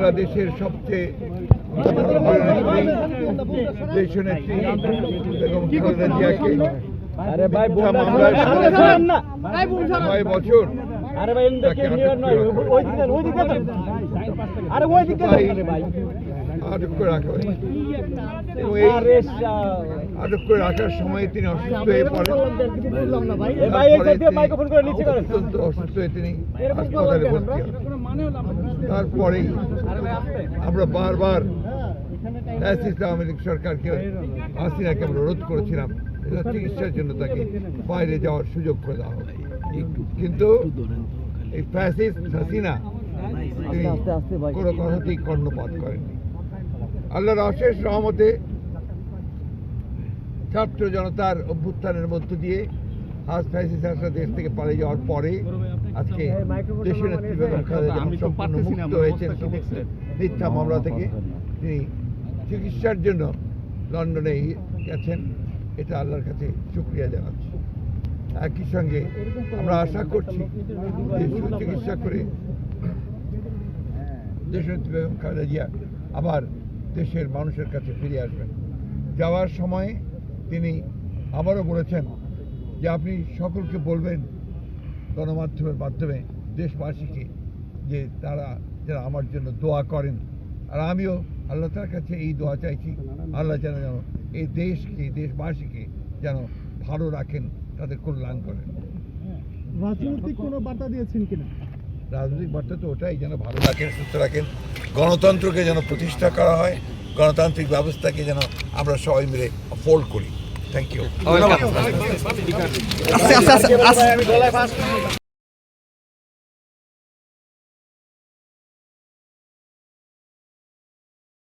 বাংলাদেশের সবচেয়ে দেশনেত্রী বেগম খালেদা জিয়াকে ছয় বছর ভাই তাকে আটক করে আটক করে রাখা হয়েছে। এবং এই আটক করে রাখার সময় তিনি অসুস্থ হয়ে পড়েন। করেন। অত্যন্ত অসুস্থ হয়ে তিনি হাসপাতালে ভর্তি তারপরেই আমরা বারবার আওয়ামী লীগ সরকারকে হাসিনাকে আমরা রোধ করেছিলাম চিকিৎসার জন্য তাকে বাইরে যাওয়ার সুযোগ করে দেওয়া হবে কিন্তু এই ফ্যাসিস্ট হাসিনা তিনি। কোনো কথাতেই কর্ণপাত করেননি। আল্লাহর অশেষ রহমতে ছাত্র জনতার অভ্যুত্থানের মধ্য দিয়ে হাজ ফ্যাসিস হাসনা দেশ থেকে পালিয়ে যাওয়ার পরে আজকে দেশের নেত্রী বেগম খালেদা জিয়া সম্পূর্ণ মুক্ত হয়েছেন মিথ্যা মামলা থেকে। তিনি চিকিৎসার জন্য লন্ডনে গেছেন। এটা আল্লাহর কাছে শুক্রিয়া জানাচ্ছি। একই সঙ্গে আমরা আশা করছি যে সুচিকিৎসা করে দেশনেত্রী বেগম খালেদা জিয়া আবার দেশের মানুষের কাছে ফিরে আসবেন। যাওয়ার সময় তিনি আবারও বলেছেন যে আপনি সকলকে বলবেন গণমাধ্যমের মাধ্যমে দেশবাসীকে যে তারা যারা আমার জন্য দোয়া করেন। আর আমিও আল্লাহ তার কাছে এই দোয়া চাইছি, আল্লাহ যেন যেন এই দেশকে দেশবাসীকে যেন ভালো রাখেন, তাদের কল্যাণ করেন। রাজনৈতিক কোনো বার্তা দিয়েছেন কিনা? রাজনৈতিক বার্তা তো ওটাই যেন ভালো রাখেন সুস্থ রাখেন। গণতন্ত্রকে যেন প্রতিষ্ঠা করা হয় গণতান্ত্রিক ব্যবস্থাকে যেন আমরা সবাই মিলে ফোল্ড করি। থ্যাংক ইউ আমি গলায় ফাঁস